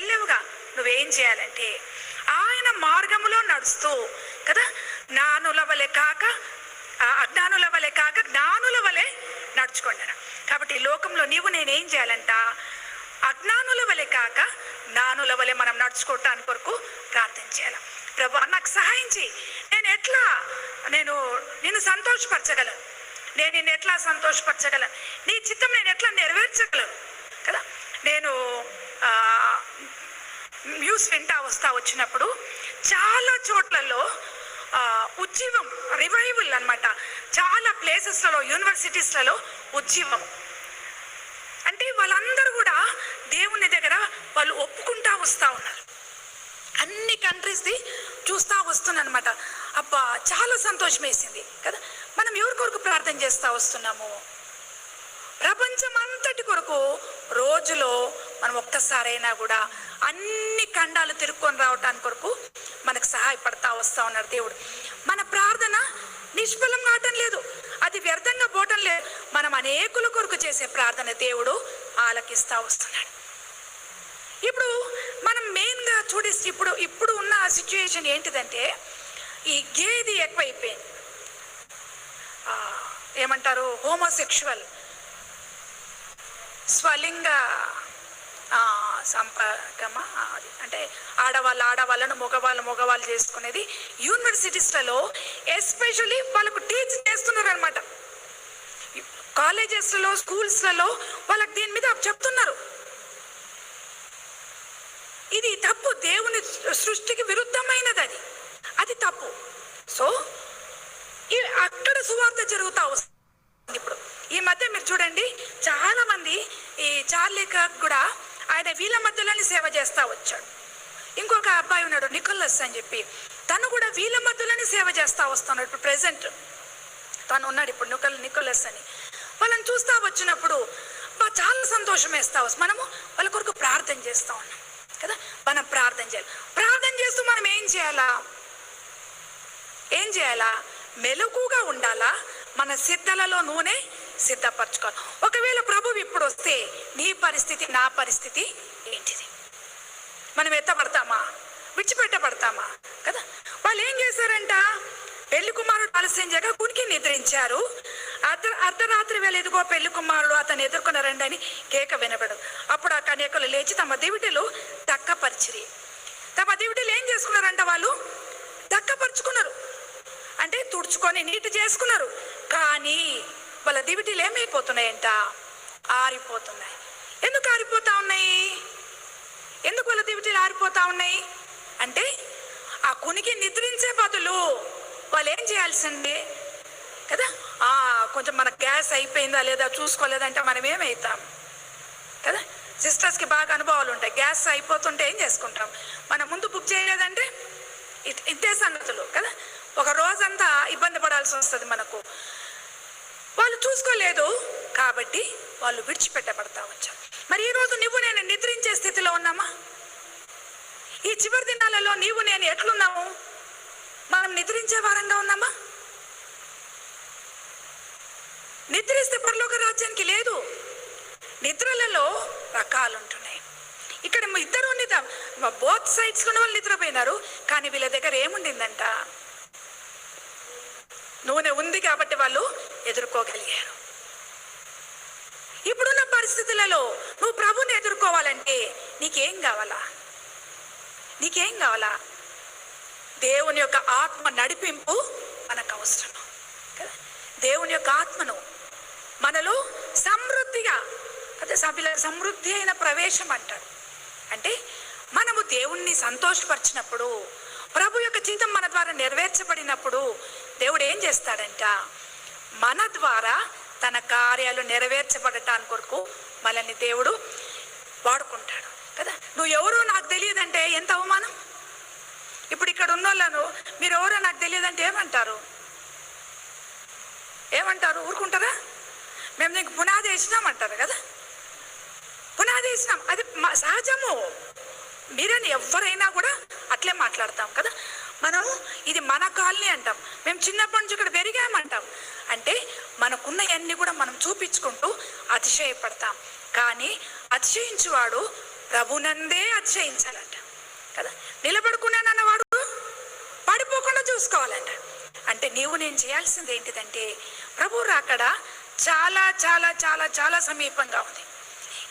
వెళ్ళేవుగా నువ్వేం చేయాలంటే ఆయన మార్గములో నడుస్తూ కదా జ్ఞానుల వలె కాక అజ్ఞానుల వలె కాక జ్ఞానుల వలె నడుచుకుంటాను కాబట్టి ఈ లోకంలో నీవు నేనేం చేయాలంట అజ్ఞానుల వలె కాక జ్ఞానుల వలె మనం నడుచుకోవటానికి కొరకు ప్రార్థన చేయాలి ప్రభు నాకు సహాయం చేయి నేను ఎట్లా నేను నిన్ను సంతోషపరచగలను నేను నిన్ను ఎట్లా సంతోషపరచగలను నీ చిత్తం నేను ఎట్లా నెరవేర్చగలను కదా నేను న్యూస్ వింటా వస్తా వచ్చినప్పుడు చాలా చోట్లలో ఉజ్జీవం రివైవల్ అనమాట చాలా ప్లేసెస్లలో యూనివర్సిటీస్లలో ఉజ్జీవం అంటే వాళ్ళందరూ కూడా దేవుని దగ్గర వాళ్ళు ఒప్పుకుంటా వస్తూ ఉన్నారు. అన్ని కంట్రీస్ది చూస్తూ వస్తున్నానమాట అబ్బా చాలా సంతోషం వేసింది కదా? మనం ఎవరి కొరకు ప్రార్థన చేస్తూ వస్తున్నాము? ప్రపంచం అంతటి కొరకు రోజులో మనం ఒక్కసారైనా కూడా అన్ని ఖండాలు తిరుక్కొని రావటానికి కొరకు మనకు సహాయపడతా వస్తా ఉన్నాడు దేవుడు. మన ప్రార్థన నిష్ఫలం కావటం లేదు. అది వ్యర్థంగా పోవటం లేదు. మనం అనేకుల కొరకు చేసే ప్రార్థన దేవుడు ఆలకిస్తా వస్తున్నాడు. ఇప్పుడు మనం మెయిన్గా చూడేసి ఇప్పుడు ఇప్పుడు ఉన్న సిచ్యువేషన్ ఏంటిదంటే ఈ గేది ఎక్కువైపోయింది. ఏమంటారు? హోమోసెక్షువల్ స్వలింగ సంపగమ సంపర్కమా? అది అంటే ఆడవాళ్ళు ఆడవాళ్ళను మగవాళ్ళు మగవాళ్ళు చేసుకునేది యూనివర్సిటీస్లలో ఎస్పెషల్లీ వాళ్ళకు టీచ్ చేస్తున్నారు అనమాట కాలేజెస్లలో స్కూల్స్లలో వాళ్ళకి దీని మీద చెప్తున్నారు. ఇది తప్పు. దేవుని సృష్టికి విరుద్ధమైనది అది. అది తప్పు. సో ఈ- అక్కడ సువార్త జరుగుతా వస్తుంది ఇప్పుడు ఈ మధ్య మీరు చూడండి చాలా మంది ఈ చార్లీ కూడా ఆయన వీళ్ళ మధ్యలోనే సేవ చేస్తూ వచ్చాడు. ఇంకొక అబ్బాయి ఉన్నాడు నికోలస్ అని చెప్పి. తను కూడా వీళ్ళ మధ్యలోనే సేవ చేస్తూ వస్తున్నాడు. ఇప్పుడు ప్రెసెంట్ తను ఉన్నాడు ఇప్పుడు నికోల్ నికోలస్ అని. వాళ్ళని చూస్తా వచ్చినప్పుడు చాలా సంతోషం వేస్తా మనము వాళ్ళ కొరకు ప్రార్థన చేస్తా ఉన్నాం. కదా? మనం ప్రార్థన చేయాలి. ప్రార్థన చేస్తూ మనం ఏం చేయాలా? ఏం చేయాలా? మెలకుగా ఉండాలా? మన సిద్ధలలో నూనె సిద్ధపరచుకోవాలి ఒకవేళ ప్రభు ఇప్పుడు వస్తే నీ పరిస్థితి నా పరిస్థితి ఏంటిది? మనం ఎత్తపడతామా విడిచిపెట్టబడతామా? కదా? వాళ్ళు ఏం చేశారంట? పెళ్ళి కుమారుడు ఆలస్యం చేయగా కునికి నిద్రించారు. అర్ధ అర్ధరాత్రి వేళ ఎదుగో పెళ్ళి కుమారుడు అతను ఎదుర్కొన్నారండి అని కేక వినబడు. అప్పుడు ఆ కన్యకలు లేచి తమ దివిటిలు దక్కపరిచిరి. తమ దివిటిలు ఏం చేసుకున్నారంట వాళ్ళు? దక్కపరుచుకున్నారు. అంటే తుడుచుకొని నీటి చేసుకున్నారు. కానీ వాళ్ళ దివిటీలు ఏమైపోతున్నాయంట? ఆరిపోతున్నాయి. ఎందుకు ఆరిపోతా ఉన్నాయి? ఎందుకు వాళ్ళ దివిటీలు ఆరిపోతా ఉన్నాయి? అంటే ఆ కునికి నిద్రించే బదులు వాళ్ళు ఏం చేయాల్సిందే? కదా? ఆ కొంచెం మన గ్యాస్ అయిపోయిందా లేదా చూసుకోలేదంటే మనం ఏమవుతాం కదా? సిస్టర్స్కి బాగా అనుభవాలు ఉంటాయి. గ్యాస్ అయిపోతుంటే ఏం చేసుకుంటాం? మనం ముందు బుక్ చేయలేదంటే ఇట్- ఇంతే సంగతులు. కదా? ఒక రోజంతా ఇబ్బంది పడాల్సి వస్తుంది మనకు. చూసుకోలేదు. కాబట్టి వాళ్ళు విడిచిపెట్టబడతా వచ్చారు మరి ఈ రోజు నువ్వు నేను నిద్రించే స్థితిలో ఉన్నామా? ఈ చివరి దినాలలో నీవు నేను ఎట్లున్నాము? మనం నిద్రించే వారంగా ఉన్నామా? నిద్రిస్తే పరలోక రాజ్యానికి లేదు. నిద్రలలో రకాలుంటున్నాయి. ఇక్కడ మా ఇద్దరు నిద్ర బోత్ సైడ్స్ ఉన్న వాళ్ళు నిద్రపోయినారు. కానీ వీళ్ళ దగ్గర ఏముండిందంట? నూనె ఉంది కాబట్టి వాళ్ళు ఎదుర్కోగలిగారు. ఇప్పుడున్న పరిస్థితులలో నువ్వు ప్రభుని ఎదుర్కోవాలంటే నీకేం కావాలా? నీకేం కావాలా? దేవుని యొక్క ఆత్మ నడిపింపు మనకు అవసరం కదా? దేవుని యొక్క ఆత్మను మనలో సమృద్ధిగా అదే సభ్యుల సమృద్ధి అయిన ప్రవేశం అంటాడు. అంటే మనము దేవుణ్ణి సంతోషపరిచినప్పుడు ప్రభు యొక్క జీతం మన ద్వారా నెరవేర్చబడినప్పుడు దేవుడు ఏం చేస్తాడంట? మన ద్వారా తన కార్యాలు నెరవేర్చబడటానికి కొరకు మనల్ని దేవుడు వాడుకుంటాడు కదా? నువ్వు ఎవరో నాకు తెలియదంటే ఎంత అవమానం? ఇప్పుడు ఇక్కడ ఉన్న వాళ్ళను మీరు ఎవరో నాకు తెలియదంటే ఏమంటారు? ఏమంటారు? ఊరుకుంటారా? మేము నీకు పునాది వేసినామంటారు కదా? పునాది వేసినాం. అది మా- సహజము. మీరని ఎవరైనా కూడా అట్లే మాట్లాడతాం కదా? మనం ఇది మన కాలనీ అంటాం. మేము చిన్నప్పటి నుంచి ఇక్కడ పెరిగామంటాం. అంటే మనకున్నవన్నీ కూడా మనం చూపించుకుంటూ అతిశయపడతాం. కానీ అతిశయించువాడు ప్రభునందే అతిశయించాలంట. కదా? నిలబడుకున్నానన్నవాడు పడిపోకుండా చూసుకోవాలంట. అంటే నీవు నేను చేయాల్సింది ఏంటిదంటే ప్రభు రాకడ చాలా చాలా చాలా చాలా సమీపంగా ఉంది.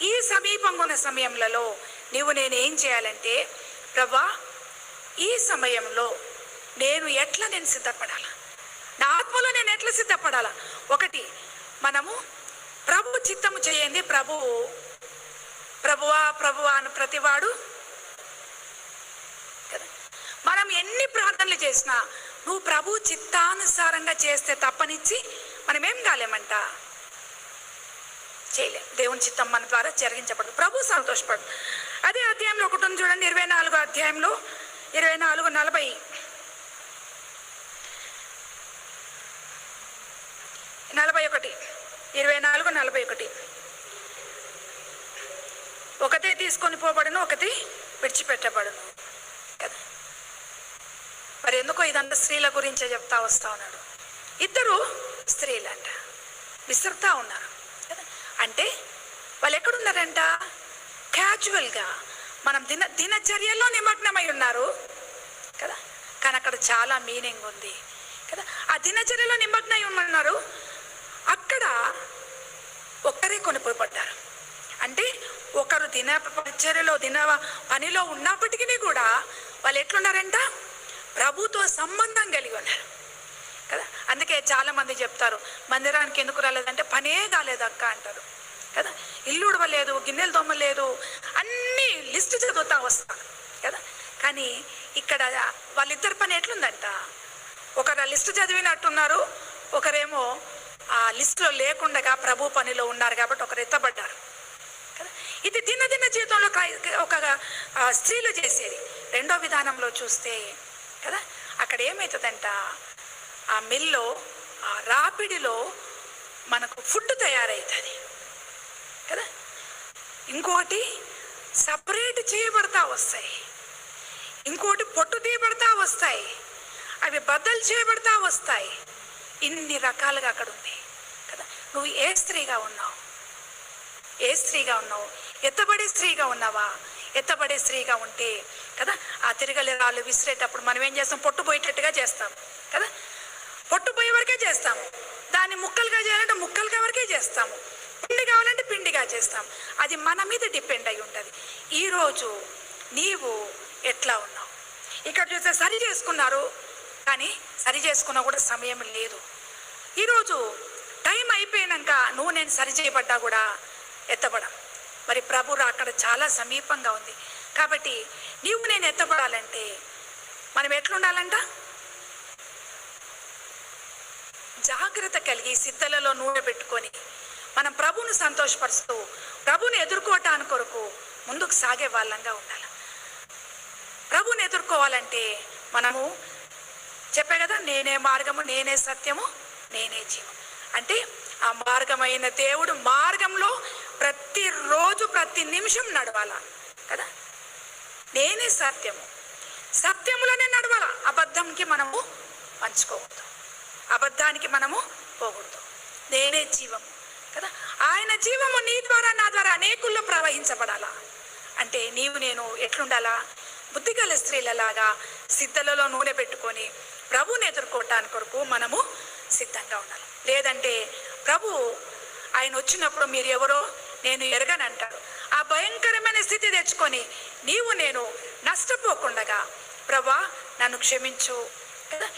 ఈ సమీపంగా ఉన్న సమయంలో నీవు నేను ఏం చేయాలంటే ప్రభా ఈ సమయంలో నేను ఎట్లా నేను సిద్ధపడాలా? నా ఆత్మలో నేను ఎట్లా సిద్ధపడాలా? ఒకటి మనము ప్రభు చిత్తము చేయండి. ప్రభువు ప్రభువా ప్రభువా అని ప్రతివాడు కదా. మనం ఎన్ని ప్రార్థనలు చేసినా నువ్వు ప్రభు చిత్తానుసారంగా చేస్తే తప్పనిచ్చి మనం ఏం కాలేమంట? చేయలేం. దేవుని చిత్తం మన ద్వారా జరిగించబడదు ప్రభు సంతోషపడు. అదే అధ్యాయంలో ఒకటి ఉంది చూడండి ఇరవై నాలుగో అధ్యాయంలో ఇరవై నాలుగు నలభై. నలభై ఒకటి. ఇరవై నాలుగు నలభై ఒకటి. ఒకతే తీసుకొని పోబడను ఒకటి విడిచిపెట్టబడును. కదా మరి ఎందుకో ఇదంతా స్త్రీల గురించే చెప్తా వస్తా ఉన్నాడు. ఇద్దరు స్త్రీలంట. విసురుతా ఉన్నారు. కదా అంటే వాళ్ళు ఎక్కడున్నారంట? క్యాజువల్గా మనం దిన దినచర్యల్లో నిమగ్నమై ఉన్నారు. కదా? కానీ అక్కడ చాలా మీనింగ్ ఉంది. కదా? ఆ దినచర్యలో నిమగ్నమై ఉన్నారు. అక్కడ ఒక్కరే కొనిపోబడ్డారు అంటే ఒకరు దిన పరిచర్యలో దిన పనిలో ఉన్నప్పటికీ కూడా వాళ్ళు ఎట్లున్నారంట? ప్రభుతో సంబంధం కలిగి ఉన్నారు. కదా? అందుకే చాలామంది చెప్తారు మందిరానికి ఎందుకు రాలేదంటే పనే కాలేదు అక్క అంటారు. కదా? ఇల్లు ఉడవలేదు గిన్నెలు తోమలేదు అన్ని లిస్ట్ చదువుతా వస్తాను కదా? కానీ ఇక్కడ వాళ్ళిద్దరి పని ఎట్లుందంట? ఒకరు లిస్ట్ చదివినట్టున్నారు ఒకరేమో ఆ లిస్టులో లేకుండగా ప్రభు పనిలో ఉన్నారు కాబట్టి ఒకరు ఎత్తబడ్డారు కదా? ఇది దినదిన జీవితంలో ఒక స్త్రీలు చేసేది. రెండో విధానంలో చూస్తే కదా? అక్కడ ఏమవుతుందంట ఆ మిల్లో ఆ రాపిడిలో మనకు ఫుడ్ తయారవుతుంది కదా? ఇంకోటి సపరేట్ చేయబడతా వస్తాయి. ఇంకోటి పొట్టు తీయబడతా వస్తాయి. అవి బద్దలు చేయబడతా వస్తాయి. ఇన్ని రకాలుగా అక్కడ ఉంది. కదా? నువ్వు ఏ స్త్రీగా ఉన్నావు? ఏ స్త్రీగా ఉన్నావు? ఎత్తబడే స్త్రీగా ఉన్నావా? ఎత్తబడే స్త్రీగా ఉంటే కదా? ఆ తిరగలి రాళ్ళు విసిరేటప్పుడు మనం ఏం చేస్తాం? పొట్టు పోయేటట్టుగా చేస్తాం. కదా? పొట్టు పోయే వరకే చేస్తాము. దాన్ని ముక్కలుగా చేయాలంటే ముక్కలుగా వరకే చేస్తాము. పిండి కావాలంటే పిండిగా చేస్తాం. అది మన మీద డిపెండ్ అయి ఉంటుంది. ఈరోజు నీవు ఎట్లా ఉన్నావు? ఇక్కడ చూస్తే సరి చేసుకున్నారు కానీ సరి చేసుకున్నా కూడా సమయం లేదు. ఈరోజు టైం అయిపోయినాక నువ్వు నేను సరి చేయబడ్డా కూడా ఎత్తబడం. మరి ప్రభురా అక్కడ చాలా సమీపంగా ఉంది. కాబట్టి నీవు నేను ఎత్తబడాలంటే మనం ఎట్లుండాలంట? జాగ్రత్త కలిగి సిద్ధలలో నూనె పెట్టుకొని మనం ప్రభువును సంతోషపరుస్తూ ప్రభుని ఎదుర్కోవటానికి కొరకు ముందుకు సాగే వాళ్ళంగా ఉండాలి. ప్రభుని ఎదుర్కోవాలంటే మనము చెప్పే కదా నేనే మార్గము నేనే సత్యము నేనే జీవం. అంటే ఆ మార్గమైన దేవుడు మార్గంలో ప్రతిరోజు ప్రతి నిమిషం నడవాల? కదా? నేనే సత్యము. సత్యములోనే నడవాల? అబద్ధంకి మనము పంచుకోవద్దు. అబద్ధానికి మనము పోకూడదు. నేనే జీవము. కదా? ఆయన జీవము నీ ద్వారా నా ద్వారా అనేకుల్లో ప్రవహించబడాలా? అంటే నీవు నేను ఎట్లుండాలా? బుద్ధిగల స్త్రీలలాగా సిద్ధలలో నూనె పెట్టుకొని ప్రభువుని ఎదుర్కోవటానికి కొరకు మనము సిద్ధంగా ఉండాలి. లేదంటే ప్రభు ఆయన వచ్చినప్పుడు మీరు ఎవరో నేను ఎరగనంటారు ఆ భయంకరమైన స్థితి తెచ్చుకొని నీవు నేను నష్టపోకుండగా ప్రభా నన్ను క్షమించు. కదా?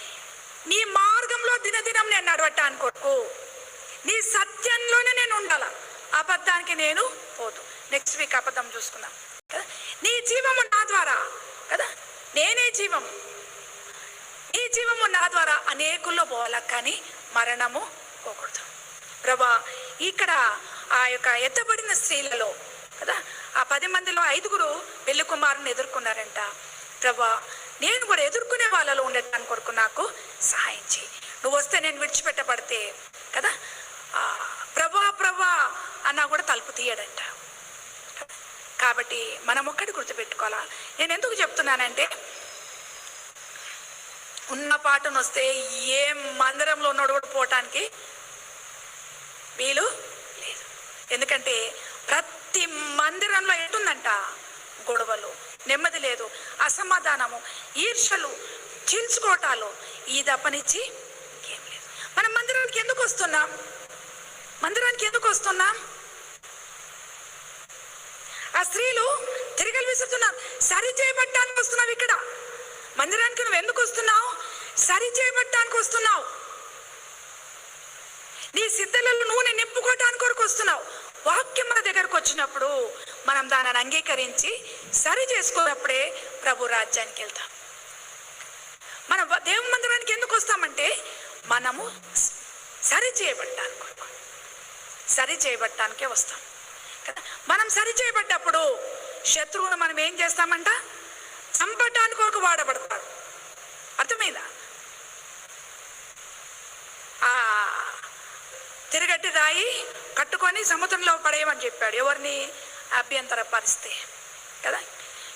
నీ మార్గంలో దినదినం నేను నడవటానికి కొరకు నీ సత్యంలోనే నేను ఉండాల? అబద్ధానికి నేను పోదు. నెక్స్ట్ వీక్ అబద్ధం చూసుకుందాం. కదా? నీ జీవము నా ద్వారా. కదా? నేనే జీవము. నీ జీవము నా ద్వారా అనేకుల్లో పోవాల? కానీ మరణము పోకూడదు. ప్రభా ఇక్కడ ఆ యొక్క ఎత్తబడిన స్త్రీలలో కదా? ఆ పది మందిలో ఐదుగురు పెళ్ళి కుమారుని ఎదుర్కొన్నారంట. ప్రభా నేను కూడా ఎదుర్కొనే వాళ్ళలో ఉండటానికి కొరకు నాకు సహాయం చేయి. నువ్వు వస్తే నేను విడిచిపెట్టబడితే కదా? ప్రభా ప్రభా అన్నా కూడా తలుపు తీయడంట. కాబట్టి మనం ఒక్కటి గుర్తుపెట్టుకోవాలా? నేను ఎందుకు చెప్తున్నానంటే ఉన్న పాటను వస్తే ఏ మందిరంలో ఉన్నాడు కూడా పోవటానికి వీలు లేదు. ఎందుకంటే ప్రతి మందిరంలో ఏటుందంట గొడవలు నెమ్మది లేదు అసమాధానము ఈర్షలు చీల్చుకోవటాలు ఈ దప్పనిచ్చి ఇంకేం లేదు. మనం మందిరానికి ఎందుకు వస్తున్నాం? మందిరానికి ఎందుకు వస్తున్నాం? ఆ స్త్రీలు తిరగలు విసురుతున్నారు. సరి చేయబట్టానికి వస్తున్నావు ఇక్కడ. మందిరానికి నువ్వు ఎందుకు వస్తున్నావు? సరి చేయబట్టానికి వస్తున్నావు. నీ సిద్ధలలో నూనె నింపుకోవటానికి కొరకు వస్తున్నావు. వాక్యం మన దగ్గరకు వచ్చినప్పుడు మనం దానిని అంగీకరించి సరి చేసుకున్నప్పుడే ప్రభు రాజ్యానికి వెళ్తాం. మనం దేవ దేవుని మందిరానికి ఎందుకు వస్తామంటే మనము సరి చేయబట్టానికి కొరకు. సరి చేయబట్టానికే వస్తాం. కదా? మనం సరి చేయబడ్డప్పుడు శత్రువును మనం ఏం చేస్తామంట? చంపటానికి కొరకు వాడబడతాడు అర్థమైందా? ఆ తిరగట్టి రాయి కట్టుకొని సముద్రంలో పడేయమని చెప్పాడు. ఎవరిని? అభ్యంతర పరిస్థితి. కదా?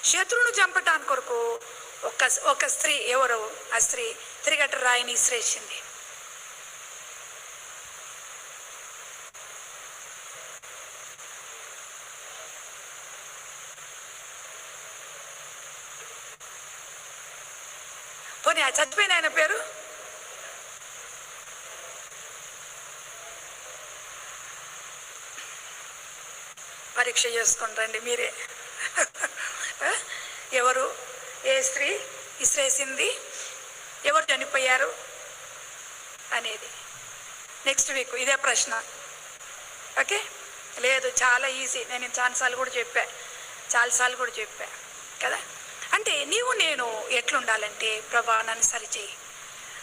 శత్రువును చంపటానికి కొరకు ఒక ఒక స్త్రీ ఎవరు? ఆ స్త్రీ తిరగట్టి రాయిని శ్రేషింది చచ్చిపోయిన ఆయన పేరు? పరీక్ష చేసుకొని రండి మీరే. ఎవరు? ఏ స్త్రీ? ఇసిరేసింది? ఎవరు చనిపోయారు? అనేది. నెక్స్ట్ వీక్ ఇదే ప్రశ్న. ఓకే? లేదు చాలా ఈజీ నేను చాలాసార్లు కూడా చెప్పా. చాలాసార్లు కూడా చెప్పా. కదా? అంటే నీవు నేను ఎట్లుండాలంటే ప్రభా నన్ను సరిచేయి.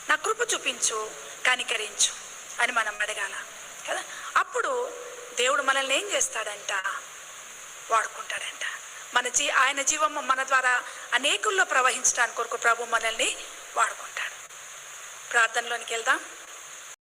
నా కృప చూపించు కనికరించు అని మనం అడగాల కదా? అప్పుడు దేవుడు మనల్ని ఏం చేస్తాడంట? వాడుకుంటాడంట. మన జీ ఆయన జీవం మన ద్వారా అనేకుల్లో ప్రవహించడానికి కొరకు ప్రభు మనల్ని వాడుకుంటాడు. ప్రార్థనలోనికి వెళ్దాం.